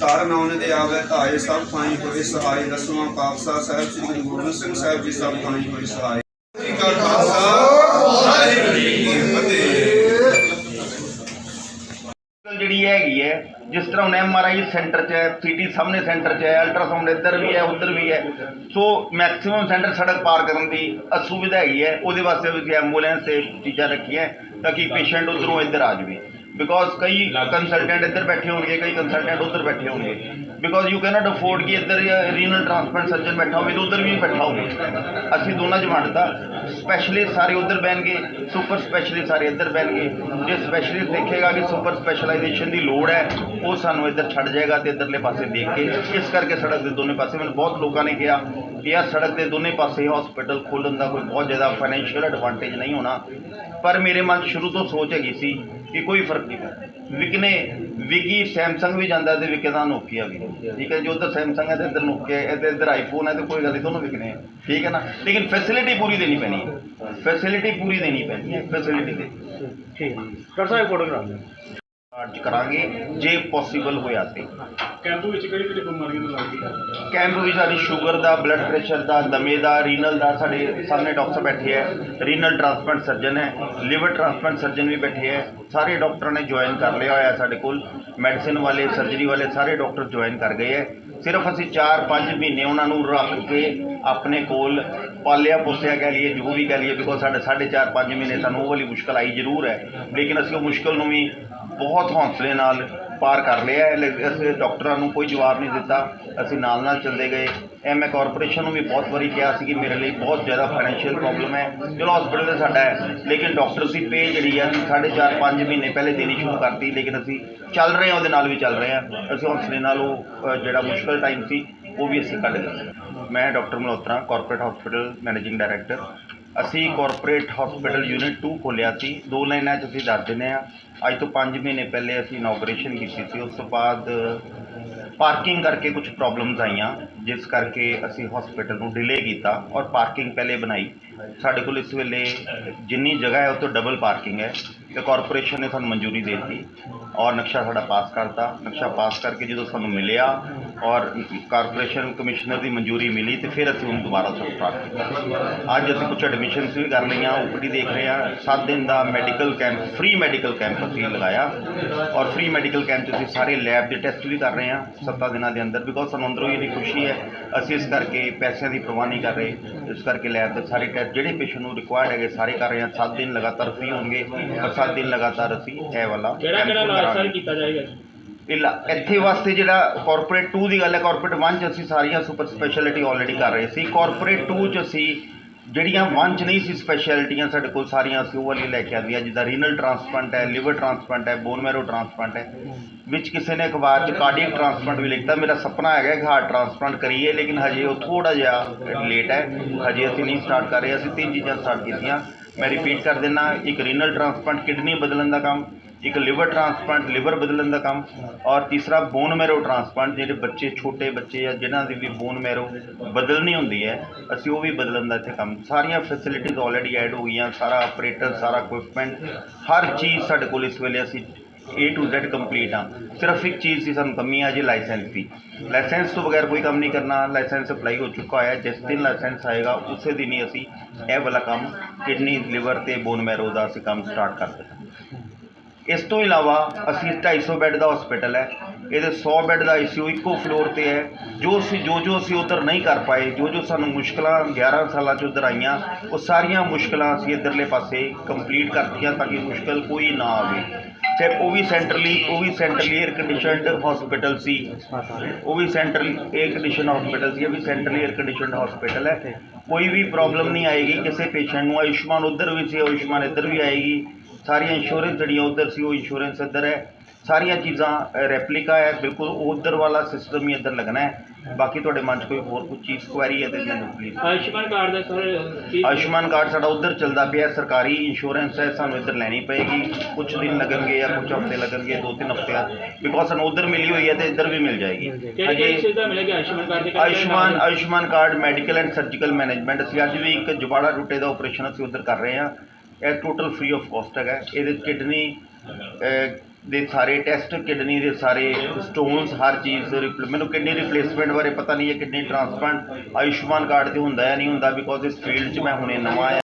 ਤਾਰ ਨਾਉਨ ਦੇ ਆਵੇ ਧਾਏ, ਸਭ ਥਾਈ ਹੋਏ ਸਹਾਈ। ਦਸਵਾਂ ਪਾਤਸ਼ਾਹ ਸਾਹਿਬ ਸ੍ਰੀ ਗੁਰੂ ਗੋਬਿੰਦ ਸਿੰਘ ਸਾਹਿਬ ਜੀ, ਸਭ ਥਾਈ ਹੋਏ ਸਹਾਈ। ਸ੍ਰੀ ਅਕਾਲ ਖਾਲਸਾ, ਵਾਹਿਗੁਰੂ ਜੀ ਕੀ ਫਤਿਹ। ਜਿਹੜੀ ਹੈਗੀ ਹੈ, ਜਿਸ ਤਰ੍ਹਾਂ ਹੁਣ ਐਮਆਰਆਈ ਸੈਂਟਰ 'ਚ ਹੈ ਸੀਟੀ ਸਾਹਮਣੇ ਸੈਂਟਰ 'ਚ ਹੈ ਅਲਟਰਾਸਾਊਂਡ ਇੱਧਰ ਵੀ ਹੈ, ਉੱਧਰ ਵੀ ਹੈ। ਸੋ ਮੈਕਸਿਮਮ ਸੈਂਟਰ ਸੜਕ ਪਾਰ ਕਰਨ ਦੀ ਅਸੁਵਿਧਾ ਹੈਗੀ ਹੈ, ਉਹਦੇ ਵਾਸਤੇ ਵੀ ਐਂਬੂਲੈਂਸ ਤੇ ਚੀਜ਼ਾਂ ਰੱਖੀਆਂ ਤਾਂ ਕਿ ਪੇਸ਼ੈਂਟ ਉਧਰੋਂ ਇੱਧਰ ਆ ਜਾਵੇ। ਬਿਕੋਜ਼ ਕਈ ਕੰਸਲਟੈਂਟ ਇੱਧਰ ਬੈਠੇ ਹੋਣਗੇ, ਕਈ ਕੰਸਲਟੈਂਟ ਉੱਧਰ ਬੈਠੇ ਹੋਣਗੇ। ਬਿਕੋਜ਼ ਯੂ ਕੈਨਟ ਅਫੋਰਡ ਕਿ ਇੱਧਰ ਰੀਨਲ ਟ੍ਰਾਂਸਪਲਾਂਟ ਸਰਜਨ ਬੈਠਾ ਹੋਵੇ ਤਾਂ ਉੱਧਰ ਵੀ ਬੈਠਾ ਹੋਵੇ। ਅਸੀਂ ਦੋਨਾਂ 'ਚ ਵੰਡਤਾ ਸਪੈਸ਼ਲਿਸਟ ਸਾਰੇ ਉੱਧਰ ਬਹਿਣਗੇ ਸੁਪਰ ਸਪੈਸ਼ਲਿਸਟ ਸਾਰੇ ਇੱਧਰ ਬਹਿਣਗੇ। ਜੇ ਸਪੈਸ਼ਲਿਸਟ ਦੇਖੇਗਾ ਕਿ ਸੁਪਰ ਸਪੈਸ਼ਲਾਈਜੇਸ਼ਨ ਦੀ ਲੋੜ ਹੈ, ਉਹ ਸਾਨੂੰ ਇੱਧਰ ਛੱਡ ਜਾਏਗਾ ਤੇ ਇੱਧਰਲੇ ਪਾਸੇ ਦੇਖ ਕੇ, ਇਸ ਕਰਕੇ ਸੜਕ ਦੇ ਦੋਨੇ ਪਾਸੇ ਮੈਨੂੰ ਬਹੁਤ ਲੋਕਾਂ ਨੇ ਕਿਹਾ ਕਿ ਇਹ ਸੜਕ ਦੇ ਦੋਨੇ ਪਾਸੇ ਹਸਪੀਟਲ ਖੋਲ੍ਹਣ ਦਾ ਕੋਈ ਬਹੁਤ ਜ਼ਿਆਦਾ ਫਾਈਨੈਂਸ਼ੀਅਲ ਐਡਵਾਂਟੇਜ ਨਹੀਂ ਹੋਣਾ। ਪਰ ਮੇਰੇ ਮਨ 'ਚ ਸ਼ੁਰੂ ਤੋਂ ਸੋਚ ਹੈਗੀ ਸੀ ਕਿ ਕੋਈ ਫ਼ਰਕ ਨਹੀਂ ਪੈਂਦਾ। ਵਿਕਨੇ ਵਿਕੀ ਸੈਮਸੰਗ ਵੀ ਜਾਂਦਾ ਤੇ ਵਿਕੇ ਤਾਂ ਨੋਕੀਆ ਵੀ। ਠੀਕ ਹੈ ਜੋ, ਉਧਰ ਸੈਮਸੰਗ ਹੈ ਤੇ ਇੱਧਰ ਨੋਕੀਆ ਹੈ ਤੇ ਇੱਧਰ ਆਈਫੋਨ ਹੈ ਤੇ ਕੋਈ ਗੱਲ ਨਹੀਂ, ਦੋਨੋਂ ਵਿਕਨੇ ਹੈ ਠੀਕ ਹੈ ਨਾ? ਲੇਕਿਨ ਫੈਸਿਲਿਟੀ ਪੂਰੀ ਦੇਣੀ ਪੈਣੀ ਹੈ। ਫੈਸਿਲਿਟੀ ਪੂਰੀ ਦੇਣੀ ਪੈਣੀ ਹੈ ਫੈਸਿਲਿਟੀ ਦੇ ਠੀਕ ਡਾਕਟਰ ਸਾਹਿਬ ਫੋਟੋ ਚਾਰਜ ਕਰਾਂਗੇ ਜੇ ਪੋਸੀਬਲ ਹੋਇਆ ਤੇ। ਕੈਂਪ ਵਿੱਚ ਕਿਹੜੀ ਕਿਹੜੀ ਬਿਮਾਰੀਆਂ ਦਾ ਲੱਗਦੀ ਕੈਂਪ ਵਿੱਚ ਸਾਡੀ ਸ਼ੂਗਰ ਦਾ ਬਲੱਡ ਪ੍ਰੈਸ਼ਰ ਦਾ ਦਮੇ ਦਾ ਰੀਨਲ ਦਾ ਸਾਡੇ ਸਾਹਮਣੇ ਡਾਕਟਰ ਬੈਠੇ ਹੈ। ਰੀਨਲ ਟ੍ਰਾਂਸਪਲਾਂਟ ਸਰਜਨ ਹੈ ਲਿਵਰ ਟ੍ਰਾਂਸਪਲਾਂਟ ਸਰਜਨ ਵੀ ਬੈਠੇ ਹੈ। ਸਾਰੇ ਡਾਕਟਰਾਂ ਨੇ ਜੁਆਇਨ ਕਰ ਲਿਆ ਹੋਇਆ ਸਾਡੇ ਕੋਲ। ਮੈਡੀਸਿਨ ਵਾਲੇ ਸਰਜਰੀ ਵਾਲੇ ਸਾਰੇ ਡਾਕਟਰ ਜੁਆਇਨ ਕਰ ਗਏ ਹੈ। ਸਿਰਫ ਅਸੀਂ 4-5 ਮਹੀਨੇ ਉਹਨਾਂ ਨੂੰ ਰੱਖ ਕੇ ਆਪਣੇ ਕੋਲ ਪਾਲਿਆ ਪੋਸਿਆ ਕਹਿ ਲਈਏ ਜੋ ਵੀ ਕਹਿ ਲਈਏ ਬਿਕੋਜ਼ ਸਾਡੇ 4.5 5 ਮਹੀਨੇ ਸਾਨੂੰ ਉਹ ਵਾਲੀ ਮੁਸ਼ਕਲ ਆਈ ਜ਼ਰੂਰ ਹੈ। ਲੇਕਿਨ ਅਸੀਂ ਉਹ ਮੁਸ਼ਕਲ ਨੂੰ ਵੀ ਬਹੁਤ ਹੌਸਲੇ ਨਾਲ ਪਾਰ ਕਰ ਲਿਆ। ਲੇ- ਅਸੀਂ ਡਾਕਟਰਾਂ ਨੂੰ ਕੋਈ ਜਵਾਬ ਨਹੀਂ ਦਿੱਤਾ। ਅਸੀਂ ਨਾਲ ਨਾਲ ਚੱਲਦੇ ਗਏ। ਐ ਮੈਂ ਕਾਰਪੋਰੇਸ਼ਨ ਨੂੰ ਵੀ ਬਹੁਤ ਵਾਰੀ ਕਿਹਾ ਸੀ ਕਿ ਮੇਰੇ ਲਈ ਬਹੁਤ ਜ਼ਿਆਦਾ ਫਾਈਨੈਂਸ਼ੀਅਲ ਪ੍ਰੋਬਲਮ ਹੈ। ਚਲੋ ਹਸਪੀਟਲ ਤਾਂ ਸਾਡਾ ਹੈ। ਲੇਕਿਨ ਡਾਕਟਰ ਦੀ ਪੇ ਜਿਹੜੀ ਆ ਸਾਢੇ ਚਾਰ ਪੰਜ ਮਹੀਨੇ ਪਹਿਲੇ ਦੇਣੀ ਸ਼ੁਰੂ ਕਰਤੀ। ਲੇਕਿਨ ਅਸੀਂ ਚੱਲ ਰਹੇ ਹਾਂ, ਉਹਦੇ ਨਾਲ ਵੀ ਚੱਲ ਰਹੇ ਹਾਂ। ਅਸੀਂ ਹੌਸਲੇ ਨਾਲ ਉਹ ਜਿਹੜਾ ਮੁਸ਼ਕਲ ਟਾਈਮ ਸੀ, ਉਹ ਵੀ ਅਸੀਂ ਕੱਢ ਗਏ ਮੈਂ doctor Malhotra corporate hospital managing director ਅਸੀਂ ਕਾਰਪੋਰੇਟ ਹਸਪੀਟਲ ਯੂਨਿਟ 2 ਖੋਲ੍ਹਿਆ ਸੀ। ਦੋ ਲਾਈਨਾਂ 'ਚ ਅਸੀਂ ਦੱਸ ਦਿੰਦੇ ਹਾਂ। ਅੱਜ ਤੋਂ 5 ਮਹੀਨੇ ਪਹਿਲੇ ਅਸੀਂ ਇਨੋਗ੍ਰੇਸ਼ਨ ਕੀਤੀ ਸੀ। ਉਸ ਤੋਂ ਬਾਅਦ ਪਾਰਕਿੰਗ ਕਰਕੇ ਕੁਝ ਪ੍ਰੋਬਲਮਸ ਆਈਆਂ, ਜਿਸ ਕਰਕੇ ਅਸੀਂ ਹਸਪੀਟਲ ਨੂੰ ਡਿਲੇ ਕੀਤਾ ਔਰ ਪਾਰਕਿੰਗ ਪਹਿਲੇ ਬਣਾਈ। ਸਾਡੇ ਕੋਲ ਇਸ ਵੇਲੇ ਜਿੰਨੀ ਜਗ੍ਹਾ ਹੈ, ਉਹ ਤੋਂ ਡਬਲ ਪਾਰਕਿੰਗ ਹੈ। ਤੇ ਕਾਰਪੋਰੇਸ਼ਨ ਨੇ ਸਾਨੂੰ ਮਨਜ਼ੂਰੀ ਦੇ ਦਿੱਤੀ ਔਰ ਨਕਸ਼ਾ ਸਾਡਾ ਪਾਸ ਕਰਤਾ। ਨਕਸ਼ਾ ਪਾਸ ਕਰਕੇ ਜਦੋਂ ਸਾਨੂੰ ਮਿਲਿਆ ਔਰ ਕਾਰਪੋਰੇਸ਼ਨ ਕਮਿਸ਼ਨਰ ਦੀ ਮਨਜ਼ੂਰੀ ਮਿਲੀ ਤੇ ਫਿਰ ਅਸੀਂ ਉਹਨੂੰ ਦੁਬਾਰਾ ਤੋਂ ਸਟਾਰਟ ਕੀਤਾ। ਅੱਜ ਅਸੀਂ ਕੁਝ ਐਡਮਿਸ਼ਨਸ ਵੀ ਕਰ ਲਈਆਂ ਓਪੀਡੀ ਦੇਖ ਰਹੇ ਹਾਂ। 7 ਦਿਨ ਦਾ medical camp free medical camp ਅਸੀਂ ਲਗਾਇਆ ਔਰ ਫ੍ਰੀ ਮੈਡੀਕਲ ਕੈਂਪ 'ਚ ਅਸੀਂ ਸਾਰੇ ਲੈਬ ਦੇ ਟੈਸਟ ਵੀ ਕਰ ਰਹੇ ਹਾਂ 7 ਦਿਨਾਂ ਦੇ ਅੰਦਰ ਬਿਕੋਜ਼ ਸਾਨੂੰ ਅੰਦਰੋਂ ਹੀ ਇੰਨੀ ਖੁਸ਼ੀ ਹੈ। ਅਸੀਂ ਇਸ ਕਰਕੇ ਪੈਸਿਆਂ ਦੀ ਪਰਵਾਹ ਨਹੀਂ ਕਰ ਰਹੇ। ਇਸ ਕਰਕੇ ਲੈਬ ਦੇ ਸਾਰੇ ਟੈਸਟ ਜਿਹੜੇ ਪੇਸ਼ੈਂਟ ਨੂੰ ਰਿਕੁਆਇਰਡ ਹੈਗੇ ਸਾਰੇ ਕਰ ਰਹੇ ਹਾਂ। 7 ਦਿਨ ਲਗਾਤਾਰ ਫ੍ਰੀ ਹੋਣਗੇ। ਔਰ 7 ਦਿਨ ਲਗਾਤਾਰ ਅਸੀਂ ਇਹ ਵਾਲਾ ਕਿਹੜਾ ਕਿਹੜਾ ਇਲਾਜ। ਸਰ ਕੀਤਾ ਜਾਏਗਾ ਇਲਾ ਇੱਥੇ ਵਾਸਤੇ ਜਿਹੜਾ ਕਾਰਪੋਰੇਟ 2 ਦੀ ਗੱਲ ਹੈ ਕਾਰਪੋਰੇਟ 1 ਚ ਅਸੀਂ ਸਾਰੀਆਂ ਸੁਪਰ ਸਪੈਸ਼ਲਿਟੀ ਆਲਰੇਡੀ ਕਰ ਰਹੇ ਸੀ। ਕਾਰਪੋਰੇਟ 2 ਚ ਅਸੀਂ ਜਿਹੜੀਆਂ 1 ਚ ਨਹੀਂ ਸੀ ਸਪੈਸ਼ਲਿਟੀਆਂ ਸਾਡੇ ਕੋਲ ਸਾਰੀਆਂ ਅਸੀਂ ਉਹ ਵਾਲੀ ਲੈ ਕੇ ਆਂਦੀਆਂ ਜਿੱਦਾਂ ਰੀਨਲ ਟ੍ਰਾਂਸਪਲਾਂਟ ਹੈ ਲਿਵਰ ਟ੍ਰਾਂਸਪਲਾਂਟ ਹੈ ਬੋਨ ਮੈਰੋ ਟ੍ਰਾਂਸਪਲਾਂਟ ਹੈ। ਵਿੱਚ ਕਿਸੇ ਨੇ ਅਖਬਾਰ 'ਚ ਕਾਰਡੀਅਕ ਟ੍ਰਾਂਸਪਲਾਂਟ ਵੀ ਲਿਖਤਾ ਮੇਰਾ ਸੁਪਨਾ ਹੈਗਾ ਕਿ ਹਾਰਟ ਟ੍ਰਾਂਸਪਲਾਂਟ ਕਰੀਏ ਲੇਕਿਨ ਹਜੇ ਉਹ ਥੋੜਾ ਜਿਹਾ ਲੇਟ ਹੈ। ਹਜੇ ਅਸੀਂ ਨਹੀਂ ਸਟਾਰਟ ਕਰ ਰਹੇ ਅਸੀਂ ਤਿੰਨ ਚੀਜ਼ਾਂ ਸਟਾਰਟ ਕੀਤੀਆਂ। ਮੈਂ ਰਿਪੀਟ ਕਰ ਦਿੰਦਾ, ਇੱਕ ਰੀਨਲ ਟ੍ਰਾਂਸਪਲਾਂਟ ਕਿਡਨੀ ਬਦਲਣ ਦਾ ਕੰਮ, ਇੱਕ ਲਿਵਰ ਟ੍ਰਾਂਸਪਲਾਂਟ ਲਿਵਰ ਬਦਲਣ ਦਾ ਕੰਮ ਔਰ ਤੀਸਰਾ ਬੋਨ ਮੈਰੋ ਟ੍ਰਾਂਸਪਲਾਂਟ ਜਿਹੜੇ ਬੱਚੇ, ਛੋਟੇ ਬੱਚੇ ਆ, ਜਿਨ੍ਹਾਂ ਦੀ ਵੀ ਬੋਨ ਮੈਰੋ ਬਦਲਣੀ ਹੁੰਦੀ ਹੈ, ਅਸੀਂ ਉਹ ਵੀ ਬਦਲਣ ਦਾ ਇੱਥੇ ਕੰਮ। ਸਾਰੀਆਂ ਫੈਸਿਲਿਟੀਜ਼ ਆਲਰੇਡੀ ਐਡ ਹੋ ਗਈਆਂ, ਸਾਰਾ ਆਪਰੇਟਰ ਸਾਰਾ ਇਕਵਿਪਮੈਂਟ ਹਰ ਚੀਜ਼ ਸਾਡੇ ਕੋਲ ਇਸ ਵੇਲੇ ਅਸੀਂ ਏ ਟੂ Z ਕੰਪਲੀਟ ਆ। ਸਿਰਫ ਇੱਕ ਚੀਜ਼ ਦੀ ਸਾਨੂੰ ਕਮੀ ਆ, ਜੀ ਲਾਇਸੈਂਸ ਦੀ। ਲਾਇਸੈਂਸ ਤੋਂ ਬਗੈਰ ਕੋਈ ਕੰਮ ਨਹੀਂ ਕਰਨਾ ਲਾਇਸੈਂਸ ਅਪਲਾਈ ਹੋ ਚੁੱਕਾ ਹੋਇਆ। ਜਿਸ ਦਿਨ ਲਾਇਸੈਂਸ ਆਏਗਾ, ਉਸੇ ਦਿਨ ਹੀ ਅਸੀਂ ਇਹ ਵਾਲਾ ਕੰਮ ਕਿਡਨੀ ਲਿਵਰ ਤੇ ਬੋਨ ਮੈਰੋ ਦਾ ਅਸੀਂ ਕੰਮ ਸਟਾਰਟ ਕਰ ਦੇਣਾ ਇਸ ਤੋਂ ਇਲਾਵਾ ਅਸੀਂ 250 ਬੈੱਡ ਦਾ ਹਸਪੀਟਲ ਹੈ। ਇਹਦੇ 100 ਬੈੱਡ ਦਾ ਆਈਸੀਯੂ ਇੱਕੋ ਫਲੋਰ ਤੇ ਹੈ। ਜੋ ਅਸੀਂ ਜੋ ਜੋ ਅਸੀਂ ਉਧਰ ਨਹੀਂ ਕਰ ਪਾਏ, ਜੋ ਜੋ ਸਾਨੂੰ ਮੁਸ਼ਕਲਾਂ 11 ਸਾਲਾਂ ਚ ਉਧਰ ਆਈਆਂ, ਉਹ ਸਾਰੀਆਂ ਮੁਸ਼ਕਲਾਂ ਅਸੀਂ ਇਧਰਲੇ ਪਾਸੇ ਕੰਪਲੀਟ ਕਰਤੀਆਂ ਤਾਂ ਕਿ ਮੁਸ਼ਕਲ ਕੋਈ ਨਾ ਆਵੇ। ਫਿਰ ਉਹ ਵੀ ਸੈਂਟਰਲੀ ਉਹ ਵੀ ਸੈਂਟਰਲੀ 에ਅਰ ਕੰਡੀਸ਼ਨਡ ਹਸਪੀਟਲ ਸੀ। ਉਹ ਵੀ ਸੈਂਟਰਲੀ 에ਅਰ ਕੰਡੀਸ਼ਨ ਹਸਪੀਟਲ ਸੀ, ਇਹ ਵੀ ਸੈਂਟਰਲੀ 에ਅਰ ਕੰਡੀਸ਼ਨਡ ਹਸਪੀਟਲ ਹੈ। ਕੋਈ ਵੀ ਪ੍ਰੋਬਲਮ ਨਹੀਂ ਆਏਗੀ, ਕਿਸੇ ਪੇਸ਼ੈਂਟ ਨੂੰ ਆਯੁਸ਼ਮਾਨ ਉਧਰ ਵੀ ਸੀ, ਆਯੁਸ਼ਮਾਨ ਇੱਧਰ ਵੀ ਆਏਗੀ। ਸਾਰੀਆਂ ਇੰਸ਼ੋਰੈਂਸ ਜਿਹੜੀਆਂ ਉਧਰ ਸੀ, ਉਹ ਇੰਸ਼ੋਰੈਂਸ ਇੱਧਰ ਹੈ। ਸਾਰੀਆਂ ਚੀਜ਼ਾਂ ਰੈਪਲੀਕਾ ਹੈ ਬਿਲਕੁਲ ਉਧਰ ਵਾਲਾ ਸਿਸਟਮ ਹੀ ਇੱਧਰ ਲੱਗਣਾ ਹੈ। ਬਾਕੀ ਤੁਹਾਡੇ ਮਨ 'ਚ ਕੋਈ ਹੋਰ ਕੋਈ ਚੀਜ਼ ਕੁਐਰੀ ਹੈ ਤੇ ਮੈਨੂੰ ਪਲੀਜ਼ ਆਯੁਸ਼ਮਾਨ ਕਾਰਡ ਦਾ ਸਰ ਆਯੁਸ਼ਮਾਨ ਕਾਰਡ ਸਾਡਾ ਉਧਰ ਚੱਲਦਾ ਪਿਆ ਸਰਕਾਰੀ ਇੰਸ਼ੋਰੈਂਸ ਹੈ ਸਾਨੂੰ ਇੱਧਰ ਲੈਣੀ ਪਏਗੀ। ਕੁਝ ਦਿਨ ਲੱਗਣਗੇ ਜਾਂ ਕੁਝ ਹਫ਼ਤੇ ਲੱਗਣਗੇ ਦੋ ਤਿੰਨ ਹਫ਼ਤੇ ਬਿਕੋਜ਼ ਸਾਨੂੰ ਉਧਰ ਮਿਲੀ ਹੋਈ ਹੈ ਤੇ ਇੱਧਰ ਵੀ ਮਿਲ ਜਾਏਗੀ। Ayushman Ayushman card medical and surgical management ਅਸੀਂ ਅੱਜ ਵੀ ਇੱਕ ਜਵਾੜਾ ਟੁੱਟੇ ਦਾ ਆਪਰੇਸ਼ਨ ਅਸੀਂ ਉਧਰ ਕਰ ਰਹੇ ਹਾਂ। ਇਹ ਟੋਟਲ ਫ੍ਰੀ ਆਫ ਕਾਸਟ ਹੈਗਾ। ਇਹਦੇ ਕਿਡਨੀ ਦੇ ਸਾਰੇ ਟੈਸਟ, ਕਿਡਨੀ ਦੇ ਸਾਰੇ ਸਟੋਨਸ ਹਰ ਚੀਜ਼ ਰਿਪਲ- ਮੈਨੂੰ ਕਿਡਨੀ ਰਿਪਲੇਸਮੈਂਟ ਬਾਰੇ ਪਤਾ ਨਹੀਂ ਹੈ ਕਿਡਨੀ ਟ੍ਰਾਂਸਪਲਾਂਟ ਆਯੁਸ਼ਮਾਨ ਕਾਰਡ ਤੇ ਹੁੰਦਾ ਜਾਂ ਨਹੀਂ ਹੁੰਦਾ ਬਿਕੋਜ਼ ਇਸ ਫੀਲਡ 'ਚ ਮੈਂ ਹੁਣੇ ਨਵਾਂ ਆਇਆ।